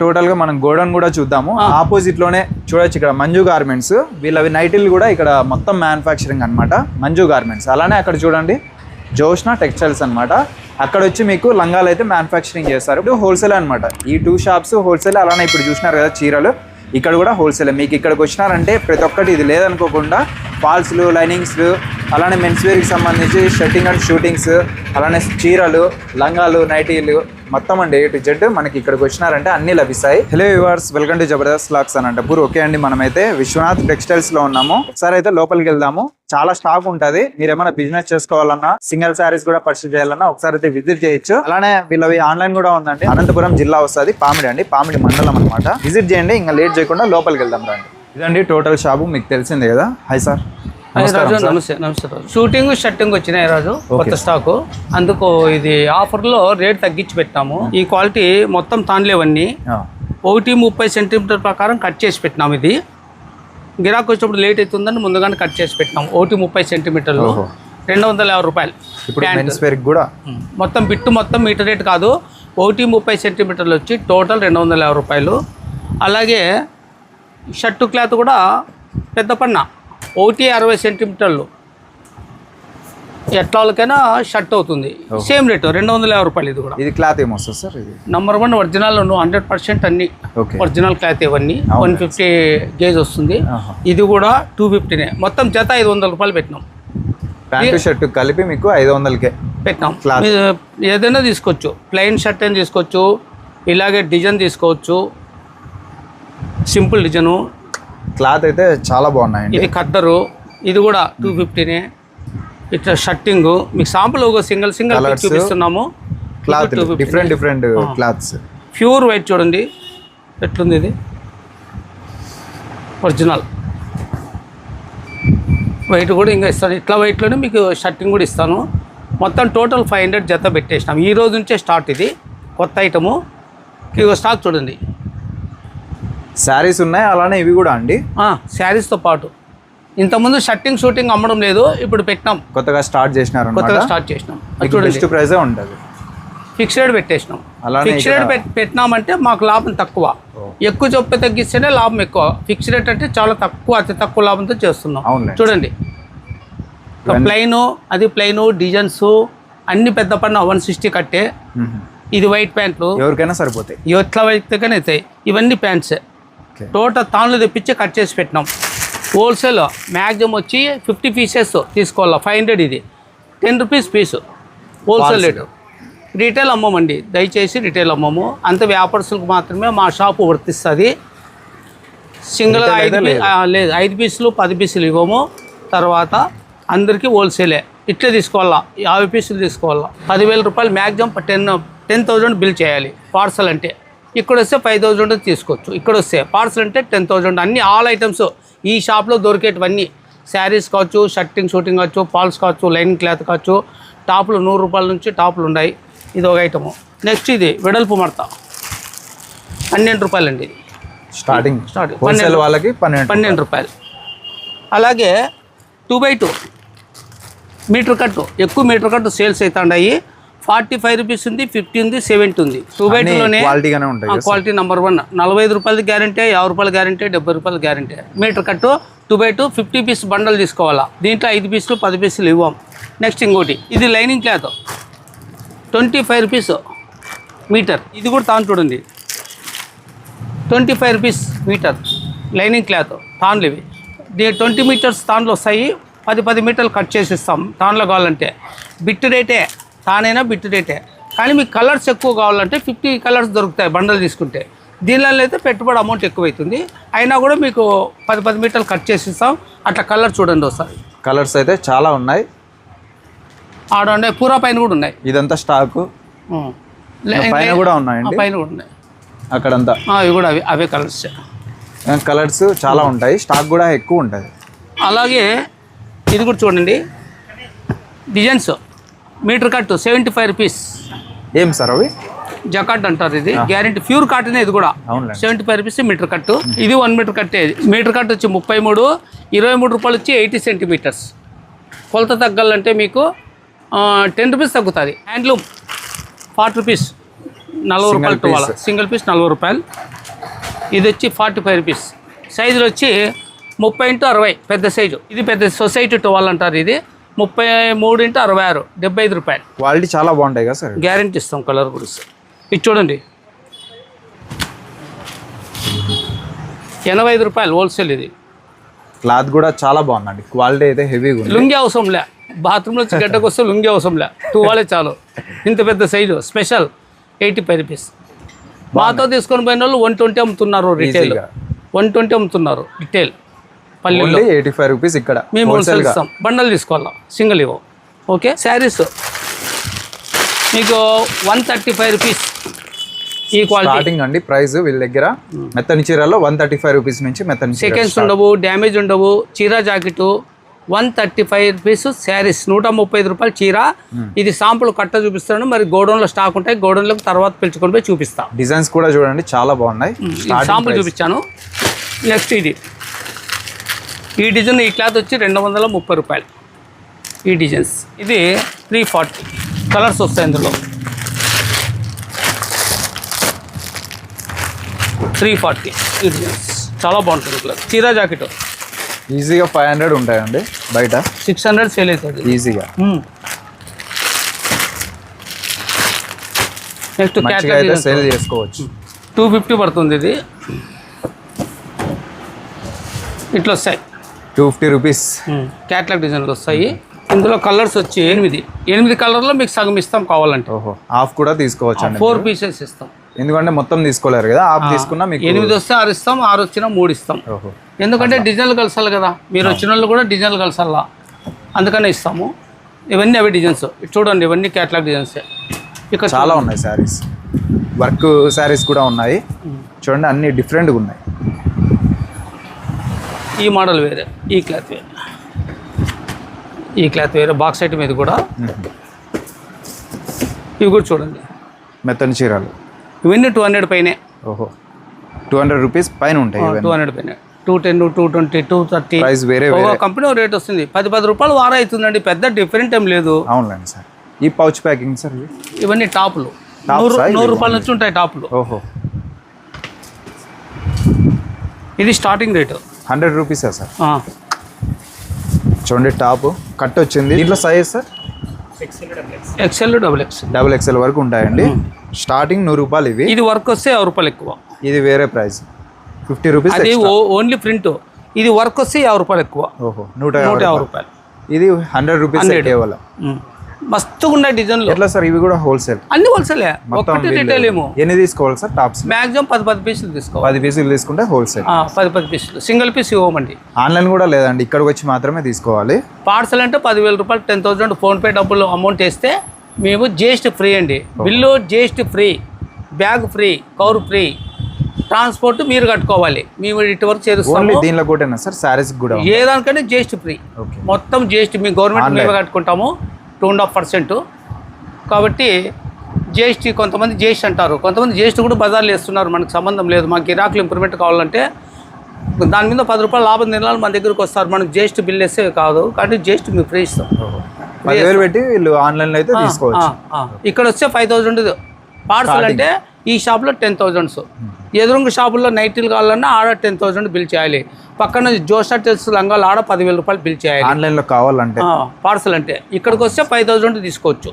టోటల్గా మనం గోడౌన్ కూడా చూద్దాము. ఆపోజిట్లోనే చూడొచ్చు ఇక్కడ మంజు గార్మెంట్స్. వీళ్ళవి నైటిల్ కూడా ఇక్కడ మొత్తం మ్యానుఫ్యాక్చరింగ్ అన్నమాట. మంజు గార్మెంట్స్. అలానే అక్కడ చూడండి జోష్నా టెక్స్టైల్స్ అన్నమాట. అక్కడ వచ్చి మీకు లంగాలు అయితే మ్యానుఫ్యాక్చరింగ్ చేస్తారు. ఇప్పుడు హోల్సేల్ అన్నమాట. ఈ టూ షాప్స్ హోల్సేల్ అలానే ఇప్పుడు చూసినారు కదా చీరలు. ఇక్కడ కూడా హోల్సేల్ మీకు ఇక్కడికి వచ్చినారంటే ప్రతి ఒక్కటి ఇది లేదనుకోకుండా ఫాల్స్లు లైనింగ్స్ అలానే మెన్స్ వేర్కి సంబంధించి షర్టింగ్ అండ్ షూటింగ్స్ అలానే చీరలు లంగాలు నైటీలు మొత్తం అండి ఏ టు జెడ్ మనకి ఇక్కడికి వచ్చినారంటే అన్ని లభిస్తాయి. Hello viewers welcome to Jabardast lakhs అని అంటే. ఓకే అండి మనమైతే విశ్వనాథ్ టెక్స్టైల్స్లో ఉన్నాము. ఒకసారి అయితే లోపలికి వెళ్దాము. చాలా స్టాక్ ఉంటది. మీరు ఏమైనా బిజినెస్ చేసుకోవాలన్నా సింగిల్ శారీస్ కూడా పర్చేస్ చేయాలన్నా ఒకసారి అయితే విజిట్ చేయొచ్చు. అలానే వీళ్ళవి ఆన్లైన్ కూడా ఉందండి. అనంతపురం జిల్లా వస్తుంది. పామిడి అండి. పామిడి మండలం అనమాట విజిట్ చేయండి. ఇంకా లేట్ చేయకుండా లోపలికి వెళ్దాం రండి. ఇదండి టోటల్ షాపు మీకు తెలిసిందే కదా. హాయ్ సార్ రోజు నమస్తే నమస్తే రాజు. షూటింగ్ షర్టింగ్ వచ్చినాయి రోజు కొత్త స్టాక్ అందుకు ఇది ఆఫర్లో రేట్ తగ్గించి పెట్టాము. ఈ క్వాలిటీ మొత్తం తాన్లేవన్నీ. ఒకటి ముప్పై సెంటీమీటర్ ప్రకారం కట్ చేసి పెట్టినాము ఇది. గిరాకు వచ్చినప్పుడు లేట్ అవుతుందని ముందుగానే కట్ చేసి పెట్టినాం ఒకటి ముప్పై సెంటీమీటర్లు. రెండు వందల యాభై రూపాయలు. ఇప్పుడు కూడా. మొత్తం బిట్టు మొత్తం మీటర్ రేట్ కాదు. ఒకటి ముప్పై సెంటీమీటర్లు వచ్చి టోటల్ రెండు వందల యాభై రూపాయలు. అలాగే షర్టు క్లాత్ కూడా పెద్ద పన్న. ఒకటి అరవై సెంటీమీటర్లు. ఎట్లా వాళ్ళకైనా షర్ట్ అవుతుంది. సేమ్ రేటు రెండు వందల యాభై రూపాయలు ఇది కూడా. ఇది క్లాత్ ఏమొస్తుంది సార్ ఇది? Number one original hundred percent అన్ని ఒరిజినల్ క్లాత్ ఇవన్నీ. వన్ ఫిఫ్టీ గేజ్ వస్తుంది. ఇది కూడా టూ ఫిఫ్టీనే మొత్తం జత ఐదు వందల రూపాయలు పెట్టినాం. ప్యాంటు షర్ట్ కలిపి మీకు ఐదు వందలకే పెట్టినాం. ఏదైనా తీసుకోవచ్చు. ప్లెయిన్ షర్ట్ అయినా తీసుకోవచ్చు. ఇలాగే డిజైన్ తీసుకోవచ్చు. సింపుల్ డిజైను క్లాత్ అయితే చాలా బాగున్నాయండి. ఇది కద్దరు ఇది కూడా టూ ఫిఫ్టీనే ఇట్లా షర్టింగ్ మీకు సాంపుల్ ఒక సింగిల్ సింగిల్. చూపిస్తున్నాము. Cloth different different cloths pure white చూడండి. ఎట్లుంది ఇది? ఒరిజినల్ వైట్ కూడా ఇంకా ఇస్తాను. ఇట్లా వైట్లోనే మీకు షర్టింగ్ కూడా ఇస్తాను. మొత్తం టోటల్ ఫైవ్ హండ్రెడ్ జత పెట్టేసినాం. ఈ రోజు నుంచే స్టార్ట్ ఇది. కొత్త ఐటము ఇక స్టాక్ చూడండి. శారీస్ ఉన్నాయి అలానే ఇవి కూడా అండి. శారీస్తో పాటు. ఇంతకుముందు షర్టింగ్ షూటింగ్ అమ్మడం లేదు ఇప్పుడు పెట్టినాం. కొత్తగా స్టార్ట్ చేసినారు కొత్తగా స్టార్ట్ చేసినాం. బెస్ట్ ప్రైజే ఉంటుంది. ఫిక్స్డ్ పెట్టేసినాం. ఫిక్స్డ్ పెట్టినామంటే మాకు లాభం తక్కువ. ఎక్కువ చొప్ప తగ్గిస్తేనే లాభం ఎక్కువ. ఫిక్స్డ్ రేట్ అంటే చాలా తక్కువ అతి తక్కువ లాభంతో చేస్తున్నాం. చూడండి. ప్లెయిన్ అది ప్లెయిన్ డిజైన్స్ అన్ని పెద్ద పన్న వన్ సిక్స్టీ కట్టే. ఇది వైట్ ప్యాంట్లు. ఎవరికైనా సరిపోతాయి. ఎట్లా వైట్గానే అవుతాయి. ఇవన్నీ ప్యాంట్సే. టోటల్ తాన్లు తెప్పించి కట్ చేసి పెట్టినాం. హోల్సేల్ మ్యాక్సిమం వచ్చి ఫిఫ్టీ పీసెస్ తీసుకోవాలా ఫైవ్ హండ్రెడ్ ఇది. Ten rupees piece wholesale rate retail అమ్మమండి. దయచేసి రీటైల్ అమ్మము. అంత వ్యాపారస్తులకు మాత్రమే మా షాపు వర్తిస్తుంది. సింగిల్ ఐదు లేదు. ఐదు పీసులు పది పీసులు ఇవ్వము. తర్వాత అందరికీ హోల్సేలే ఇట్లే తీసుకోవాలా యాభై పీసులు తీసుకోవాలా. పదివేల రూపాయలు maximum ten ten thousand bill చేయాలి. పార్సల్ అంటే. ఇక్కడ వస్తే ఫైవ్ థౌజండ్ తీసుకోవచ్చు. ఇక్కడ వస్తే పార్సల్ అంటే టెన్ థౌజండ్ అన్ని ఆల్ ఐటమ్స్ ఈ షాప్లో దొరికేటివన్నీ. శారీస్ కావచ్చు షర్టింగ్ షూటింగ్ కావచ్చు పాల్స్ కావచ్చు లైన్ క్లాత్ కావచ్చు టాపులు నూరు రూపాయల నుంచి టాపులు ఉన్నాయి. ఇది ఒక ఐటము నెక్స్ట్ ఇది వెడల్పు మడత. పన్నెండు రూపాయలండి. ఇది స్టార్టింగ్ స్టార్ట్ హోల్సేల్ పన్నెండు వాళ్ళకి పన్నెండు పన్నెండు రూపాయలు. అలాగే టూ బై టూ మీటర్ కట్టు ఎక్కువ మీటర్ కట్టు సేల్స్ అవుతాయి ఫార్టీ ఫైవ్ రూపీస్ ఉంది ఫిఫ్టీ ఉంది సెవెంటీ ఉంది. టూ బై అన్ని టూలోనే క్వాలిటీగానే ఉంటాయి కదా క్వాలిటీ నెంబర్ వన్ నలభై ఐదు రూపాయలది గ్యారంటీ యాభై రూపాయల గ్యారంటీ డెబ్బై రూపాయల guarantee meter cut two by two fifty piece bundle తీసుకోవాలా. దీంట్లో ఐదు పీసులు పది పీసులు ఇవ్వం. నెక్స్ట్ ఇంకోటి ఇది lining cloth twenty five rupees meter ఇది కూడా తాను చూడండి. Twenty five rupees meter lining cloth తాన్లు ఇవి. ట్వంటీ మీటర్స్ తాన్లు వస్తాయి. పది పది మీటర్లు కట్ చేసి ఇస్తాం తాన్లో కావాలంటే. బిట్ రేటే తానైనా బిట్ రేటే కానీ మీకు కలర్స్ ఎక్కువ కావాలంటే ఫిఫ్టీ కలర్స్ దొరుకుతాయి బండలు తీసుకుంటే. దీనిలో అయితే పెట్టుబడి అమౌంట్ ఎక్కువ అవుతుంది అయినా కూడా మీకు పది పది మీటర్లు కట్ చేసి ఇస్తాం. అట్లా కలర్ చూడండి ఒకసారి. కలర్స్ అయితే చాలా ఉన్నాయి. ఆడ ఉన్నాయి. పూరా పైన కూడా ఉన్నాయి. ఇదంతా స్టాక్. పైన కూడా ఉన్నాయండి. పైన కూడా ఉన్నాయి. అక్కడంతా. ఇవి కూడా అవి అవే కలర్స్. కలర్స్ చాలా ఉంటాయి. స్టాక్ కూడా ఎక్కువ ఉంటుంది. అలాగే ఇది కూడా చూడండి. Designs. Meter cut seventy five rupees ఏం సార్ అవి? జకాట్ అంటారు ఇది. గ్యారెంటీ ప్యూర్ కాటన్ ఇది కూడా. సెవెంటీ ఫైవ్ రూపీస్ మీటర్ కట్టు. ఇది వన్ మీటర్ కట్టే. మీటర్ కట్ వచ్చి ముప్పై మూడు ఇరవై మూడు రూపాయలు వచ్చి ఎయిటీ సెంటీమీటర్స్. కొలత తగ్గాలంటే మీకు టెన్ రూపీస్ తగ్గుతుంది. హ్యాండ్లూమ్ ఫార్టీ రూపీస్ నలభై రూపాయలు టువాల సింగిల్ పీస్ నలభై రూపాయలు. ఇది వచ్చి ఫార్టీ ఫైవ్ రూపీస్ సైజులు వచ్చి ముప్పై ఇంటూ అరవై పెద్ద సైజు ఇది పెద్ద సొసైటీ టువాల్ అంటారు ఇది. ముప్పై మూడు ఇంటూ అరవై ఆరు డెబ్బై ఐదు రూపాయలు. క్వాలిటీ చాలా బాగుంటాయి కదా సార్? గ్యారంటీ ఇస్తాం కలర్ కూడా ఇస్తాం. ఇది చూడండి. ఎనభై ఐదు రూపాయలు హోల్సేల్ ఇది. క్లాత్ కూడా చాలా బాగుందండి. క్వాలిటీ అయితే హెవీగా ఉంది. లుంగి అవసరంలే. బాత్రూంలో వచ్చి గడ్డకు వస్తే లుంగి అవసరంలే. టువాలే చాలు. ఇంత పెద్ద size special eighty five rupees. మాతో తీసుకొని పోయిన వాళ్ళు వన్ ట్వంటీ అమ్ముతున్నారు రిటైల్. వన్ ట్వంటీ అమ్ముతున్నారు రిటైల్ పల్లెల్లో. ఎయిటీ ఫైవ్ రూపీస్ ఇక్కడ మేము హోల్సేల్ ఇస్తాం. బండల్ తీసుకోవాలా? సింగిల్ ఇవ్వం. ఓకే? శారీస్. మీకు వన్ థర్టీ ఫైవ్ రూపీస్ ఈ క్వాలిటీ స్టార్టింగ్ అండి ప్రైస్ వీళ్ళ దగ్గర. మెత్తని చీరల్లో వన్ థర్టీ ఫైవ్ రూపీస్ నుంచి మెత్తని సెకండ్స్ ఉండవు డ్యామేజ్ ఉండవు. చీర jacket one thirty five rupees sarees. నూట ముప్పై ఐదు రూపాయలు చీర. ఇది సాంపుల్ కట్ట చూపిస్తాను మరి గోడౌన్లో స్టాక్ ఉంటాయి. గోడౌన్లోకి తర్వాత పిలుచుకొని పోయి చూపిస్తా. డిజైన్స్ కూడా చూడండి చాలా బాగున్నాయి. సాంపుల్ చూపించాను. నెక్స్ట్ ఇది. ఈ డిజైన్ ఈ క్లాత్ వచ్చి రెండు వందల ముప్పై రూపాయలు. ఈ డిజైన్స్. ఇది త్రీ ఫార్టీ కలర్స్ వస్తాయి ఇందులో. త్రీ ఫార్టీ ఈ డిజైన్స్. చాలా బాగుంటుంది క్లాత్. చీరా జాకెట్. ఈజీగా ఫైవ్ హండ్రెడ్ ఉంటాయండి బయట. సిక్స్ హండ్రెడ్ సేల్ అవుతుంది. ఈజీగా. నెక్స్ట్ సేల్ చేసుకోవచ్చు. టూ ఫిఫ్టీ పడుతుంది ఇది. ఇట్లా వస్తాయి. Two fifty rupees. క్యాట్లాగ్ డిజైన్లు వస్తాయి. ఇందులో కలర్స్ వచ్చి ఎనిమిది. ఎనిమిది కలర్లో మీకు సగం ఇస్తాం కావాలంటే. ఓహో హాఫ్ కూడా తీసుకోవచ్చు ఫోర్ పీసెస్ ఇస్తాం. ఎందుకంటే మొత్తం తీసుకోలేరు కదా హాఫ్ తీసుకున్నా మీకు ఎనిమిది వస్తే ఆరు ఇస్తాం ఆరు వచ్చినా మూడు ఇస్తాం. ఓహో. ఎందుకంటే డిజైన్లు కలసాలి కదా. మీరు వచ్చిన వాళ్ళు కూడా డిజైన్లు కలసాలా? అందుకనే ఇస్తాము. ఇవన్నీ అవి డిజైన్స్ చూడండి ఇవన్నీ క్యాట్లాగ్ డిజైన్స్ ఇక్కడ చాలా ఉన్నాయి శారీస్ వర్క్ శారీస్ కూడా ఉన్నాయి. చూడండి అన్ని డిఫరెంట్గా ఉన్నాయి. ఈ మోడల్ వేరే ఈ క్లాత్ వేరే. ఈ క్లాత్ వేరే బాక్స్ ఐటమ్ ఇది కూడా. ఇవి కూడా చూడండి. మెత్తని చీరలు. ఇవన్నీ టూ హండ్రెడ్ పైనే. ఓహో. టూ హండ్రెడ్ రూపీస్ పైన ఉంటాయి టూ హండ్రెడ్ పైన. Two ten two twenty two thirty. Price వేరే కంపెనీ రేట్ వస్తుంది. పది పది రూపాయలు వారా అవుతుందండి. పెద్ద డిఫరెంట్ ఏం లేదు. అవునులేండి సార్. ఈ పౌచ్ ప్యాకింగ్ సార్ ఇవి ఇవన్నీ టాపులు? నూరు రూపాయల నుంచి ఉంటాయి టాపులు. ఓహో. ఇది స్టార్టింగ్ రేటు హండ్రెడ్ రూపీసా సార్. చూడండి టాప్. కట్ వచ్చింది. దీంట్లో size sir XL double XL double XL వరకు ఉంటాయండి. స్టార్టింగ్ నూరు రూపాయలు ఇవి. ఇది వర్క్ వస్తే యాభై రూపాయలు ఎక్కువ. ఇది వేరే ప్రైస్ ఫిఫ్టీ రూపీస్ అది ఓన్లీ ప్రింట్ ఇది వర్క్ వస్తే యాభై రూపాయలు ఎక్కువ. ఓహో నూట నూట యాభై రూపాయలు. ఇది హండ్రెడ్ రూపీస్ కేవలం. మస్తుగా ఉన్నాయి డిజైన్లు ఎట్లా సార్? ఇవి కూడా హోల్సేల్ అన్ని హోల్సేలే వీళ్ళు రిటైల్ ఏమో. ఎన్ని తీసుకోవాలి సార్? టాప్స్. మ్యాక్సిమం పది పది పీసులు తీసుకోవాలి. పది పీసులు తీసుకుంటే హోల్సేల్ పది పది పీసులు సింగిల్ పీస్ ఇవ్వమండి. ఆన్లైన్ కూడా లేదండి. ఇక్కడికి వచ్చి మాత్రమే తీసుకోవాలి. పార్సల్ అంటే పదివేల రూపాయలు టెన్ థౌసండ్ ఫోన్పే డబ్బులు అమౌంట్ వేస్తే మేము జిఎస్టీ ఫ్రీ అండి. Bill GST free bag free cover free transport మీరు కట్టుకోవాలి. మేము ఇటు వరకు చేరుస్తాము. దీనిలో కూడా సార్? శారీస్ కూడా ఏ దానికంటే జిఎస్టీ ఫ్రీ మొత్తం జిఎస్టీ మీ గవర్నమెంట్ మేము కట్టుకుంటాము. Two and half percent. కాబట్టి జిఎస్టీ కొంతమంది జిఎస్టీ అంటారు. కొంతమంది జిఎస్టీ కూడా బజార్లు వేస్తున్నారు. మనకు సంబంధం లేదు. మాకు ఇరాకులు ఇంప్రూవ్మెంట్ కావాలంటే దాని మీద పది రూపాయలు లాభం తినాలి మన దగ్గరకు వస్తారు. మనకు జిఎస్టీ బిల్ వేస్తే కాదు. కాబట్టి జిఎస్టీ మీకు ఫ్రీ ఇస్తాం. పదివేలు పెట్టి వీళ్ళు ఆన్లైన్లో అయితే తీసుకోవచ్చు. ఇక్కడ వస్తే ఫైవ్ థౌజండ్ పార్సల్ అంటే ఈ షాప్లో టెన్ థౌజండ్స్. ఎదురుంగ షాపుల్లో నైటీలు కావాలన్నా ఆడ టెన్ థౌజండ్ బిల్ చేయాలి. పక్కన జోషా టెల్స్ లంగాలు ఆడ పదివేల రూపాయలు బిల్ చేయాలి. ఆన్లైన్లో కావాలంటే పార్సల్ అంటే. ఇక్కడికి వస్తే ఫైవ్ థౌజండ్ తీసుకోవచ్చు.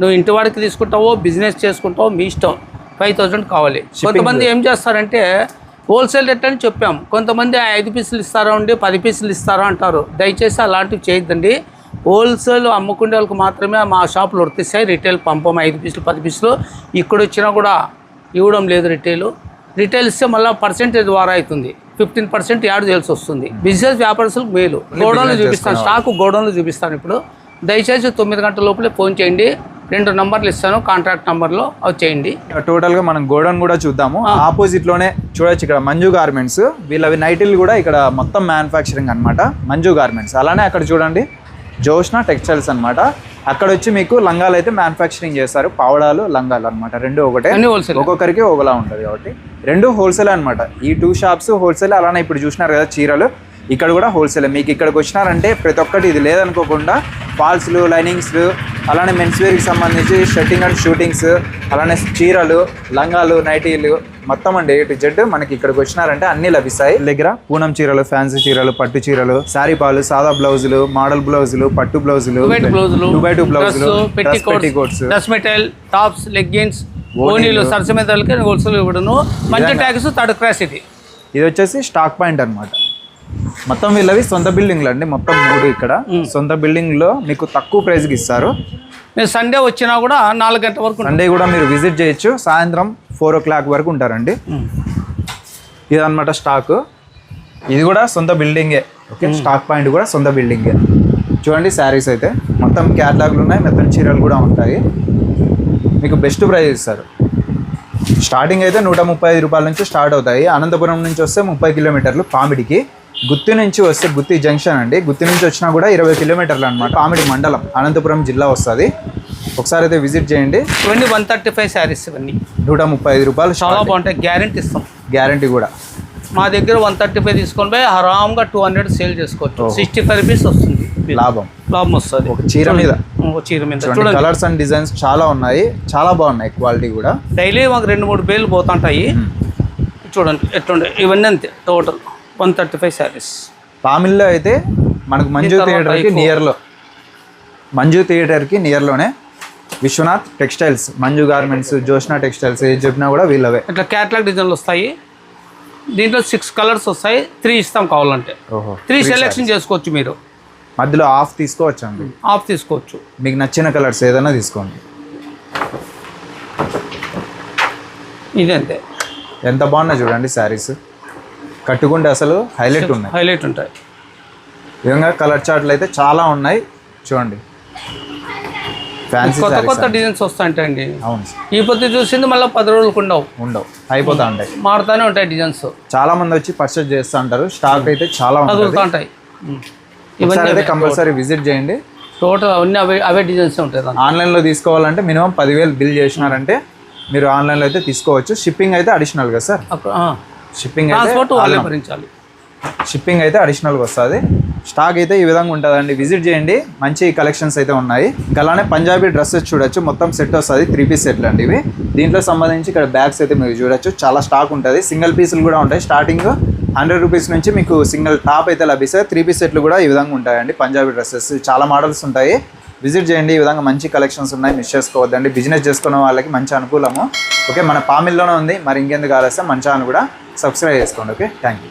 నువ్వు ఇంటి వాడికి తీసుకుంటావో బిజినెస్ చేసుకుంటావో మీ ఇష్టం. ఫైవ్ థౌజండ్ కావాలి. కొంతమంది ఏం చేస్తారంటే హోల్సేల్ రేట్ అని చెప్పాం. కొంతమంది ఐదు పీసులు ఇస్తారా అండి పది పీసులు ఇస్తారా అంటారు. దయచేసి అలాంటివి చేయొద్దండి. హోల్సేల్ అమ్ముకునే వాళ్ళకి మాత్రమే మా షాపులు వర్తిస్తాయి. రిటైల్ పంపం ఐదు పీసులు పది పీసులు. ఇక్కడ వచ్చినా కూడా ఇవ్వడం లేదు రిటైల్ రిటైల్ ఇస్తే మళ్ళీ పర్సెంటేజ్ ద్వారా అవుతుంది. ఫిఫ్టీన్ పర్సెంట్ యాడ్ చేయాల్సి వస్తుంది. బిజినెస్ వ్యాపారస్తులకు మేలు. గోడౌన్లు చూపిస్తాను. స్టాక్ గోడౌన్లు చూపిస్తాను ఇప్పుడు. దయచేసి తొమ్మిది గంటల లోపలే ఫోన్ చేయండి. రెండు నంబర్లు ఇస్తాను. కాంట్రాక్ట్ నంబర్లో అవి చేయండి. టోటల్గా మనం గోడౌన్ కూడా చూద్దాము. ఆపోజిట్లోనే చూడొచ్చు ఇక్కడ మంజు గార్మెంట్స్ వీళ్ళవి నైటిల్ కూడా ఇక్కడ మొత్తం మ్యానుఫ్యాక్చరింగ్ అన్నమాట. మంజు గార్మెంట్స్ అలానే అక్కడ చూడండి. జోష్నా టెక్స్టైల్స్ అన్నమాట. అక్కడ వచ్చి మీకు లంగాలు అయితే మ్యానుఫ్యాక్చరింగ్ చేస్తారు. పావడాలు లంగాలు అన్నమాట. రెండు ఒకటే. హోల్సేల్ ఒక్కొక్కరికి ఒకలా ఉంటుంది కాబట్టి. రెండు హోల్సేల్ అన్నమాట. ఈ టూ షాప్స్ హోల్సేల్ అలానే ఇప్పుడు చూసినారు కదా చీరలు. ఇక్కడ కూడా హోల్సేల్ మీకు ఇక్కడికి వచ్చినారంటే ప్రతి ఒక్కటి ఇది లేదనుకోకుండా ఫాల్స్లు లైనింగ్స్లు అలానే మెన్స్ వేర్కి సంబంధించి షర్టింగ్ అండ్ షూటింగ్స్ అలానే చీరలు లంగాలు నైటీలు మొత్తం అండి ఏ టు జెడ్ మనకి ఇక్కడికి వచ్చినారంటే అన్ని లభిస్తాయి. దగ్గర పూనం చీరలు ఫ్యాన్సీ చీరలు పట్టు చీరలు శారీ పాలు సాదా బ్లౌజులు మోడల్ బ్లౌజులు పట్టు బ్లౌజులు two dress material tops leggings ఓనీలు సరస మెదలకి హోల్సేల్ ఇవ్వడను మంచి ట్యాక్స్ థర్డ్ క్లాస్ ఇది. ఇది వచ్చేసి స్టాక్ పాయింట్ అన్నమాట. మొత్తం వీళ్ళవి సొంత బిల్డింగ్లు అండి మొత్తం మూడు ఇక్కడ. సొంత బిల్డింగ్లో మీకు తక్కువ ప్రైస్కి ఇస్తారు. మీరు సండే వచ్చినా కూడా నాలుగు గంటల వరకు. సండే కూడా మీరు విజిట్ చేయొచ్చు. సాయంత్రం ఫోర్ ఓ క్లాక్ వరకు ఉంటారండి. ఇది అనమాట స్టాక్. ఇది కూడా సొంత బిల్డింగే. ఓకే స్టాక్ పాయింట్ కూడా సొంత బిల్డింగే. చూడండి శారీస్ అయితే. మొత్తం క్యాట్లాగ్లు ఉన్నాయి మెత్తని చీరలు కూడా ఉంటాయి. మీకు బెస్ట్ ప్రైస్ ఇస్తారు. స్టార్టింగ్ అయితే నూట ముప్పై ఐదు రూపాయల నుంచి స్టార్ట్ అవుతాయి. అనంతపురం నుంచి వస్తే ముప్పై కిలోమీటర్లు పామిడికి. గుత్తి నుంచి వస్తే గుత్తి జంక్షన్ అండి. గుత్తి నుంచి వచ్చినా కూడా ఇరవై కిలోమీటర్లు అనమాట పామిడి మండలం. అనంతపురం జిల్లా వస్తుంది. ఒకసారి అయితే విజిట్ చేయండి. ఇవన్నీ వన్ థర్టీ ఫైవ్ శారీస్ ఇవన్నీ. నూట ముప్పై ఐదు రూపాయలు చాలా బాగుంటాయి. గ్యారెంటీ ఇస్తాం. గ్యారంటీ కూడా. మా దగ్గర వన్ థర్టీ ఫైవ్ తీసుకొని పోయి హరామ్గా టూ హండ్రెడ్ సేల్ చేసుకోవచ్చు. సిక్స్టీ ఫైవ్ రూపీస్ వస్తుంది. లాభం. లాభం వస్తుంది. ఒక చీర మీద. ఒక చీర మీద. కలర్స్ అండ్ డిజైన్స్ చాలా ఉన్నాయి. చాలా బాగున్నాయి క్వాలిటీ కూడా. డైలీ మాకు రెండు మూడు వేలు పోతుంటాయి. చూడండి ఎట్లుండే. ఇవన్నీ అంతే total one thirty five sarees పామిల్లో అయితే మనకు మంజు థియేటర్కి. నియర్లో మంజు థియేటర్కి నియర్లోనే Vishwanath textiles Manju garments Joshna textiles ఏది చెప్పినా కూడా వీళ్ళవే. ఇట్లా క్యాట్లాగ్ డిజైన్లు వస్తాయి. దీంట్లో సిక్స్ కలర్స్ వస్తాయి. త్రీ ఇస్తాం కావాలంటే. ఓహో త్రీ సెలెక్షన్ చేసుకోవచ్చు మీరు. మధ్యలో ఆఫ్ తీసుకోవచ్చు అండి ఆఫ్ తీసుకోవచ్చు. మీకు నచ్చిన కలర్స్ ఏదైనా తీసుకోండి. ఇది అంతే ఎంత బాగున్నాయి చూడండి శారీస్ కట్టుకుంటే అసలు హైలైట్ ఉన్నాయి. హైలైట్ ఉంటాయి. విధంగా కలర్ చార్ట్లు అయితే చాలా ఉన్నాయి. చూడండి. కొత్త కొత్త డిజైన్స్ వస్తాయంటండి. అవును. ఈ పొద్దు చూసింది మళ్ళీ పది రోజులకు ఉండవు. ఉండవు. అయిపోతా ఉంటాయి. మారుతానే ఉంటాయి డిజైన్స్. చాలా మంది వచ్చి పర్చేస్ చేస్తూ ఉంటారు. స్టాక్ అయితే చాలా ఉంటాయి. ఒకసారి ఇవన్నీ అయితే కంపల్సరీ విజిట్ చేయండి. టోటల్ అవన్నీ అవే అవే డిజైన్స్ ఉంటాయి ఆన్లైన్లో తీసుకోవాలంటే మినిమం పదివేలు బిల్ చేసినారంటే మీరు ఆన్లైన్లో అయితే తీసుకోవచ్చు. షిప్పింగ్ అయితే అడిషనల్ కదా సార్? షిప్పింగ్ అయితే ట్రాన్స్పోర్ట్ వాళ్ళే భరించాలి. షిప్పింగ్ అయితే అడిషనల్గా వస్తుంది. స్టాక్ అయితే ఈ విధంగా ఉంటుందండి. విజిట్ చేయండి. మంచి కలెక్షన్స్ అయితే ఉన్నాయి. అలానే పంజాబీ డ్రెస్సెస్ చూడొచ్చు. మొత్తం సెట్ వస్తుంది. త్రీ పీస్ సెట్లు అండి ఇవి. దీంట్లో సంబంధించి ఇక్కడ బ్యాగ్స్ అయితే మీరు చూడొచ్చు. చాలా స్టాక్ ఉంటుంది. సింగిల్ పీసులు కూడా ఉంటాయి. స్టార్టింగ్ హండ్రెడ్ రూపీస్ నుంచి మీకు సింగిల్ టాప్ అయితే లభిస్తాయి. త్రీ పీస్ సెట్లు కూడా ఈ విధంగా ఉంటాయండి. పంజాబీ డ్రెస్సెస్ చాలా మోడల్స్ ఉంటాయి. విజిట్ చేయండి. ఈ విధంగా మంచి కలెక్షన్స్ ఉన్నాయి. మిస్ చేసుకోవద్దండి. బిజినెస్ చేసుకున్న వాళ్ళకి మంచి అనుకూలము. ఓకే మన పామిల్లోనే ఉంది. మరి ఇంకెందుకు ఆలస్యం? మన ఛానల్ కూడా సబ్స్క్రైబ్ చేసుకోండి. Okay thank you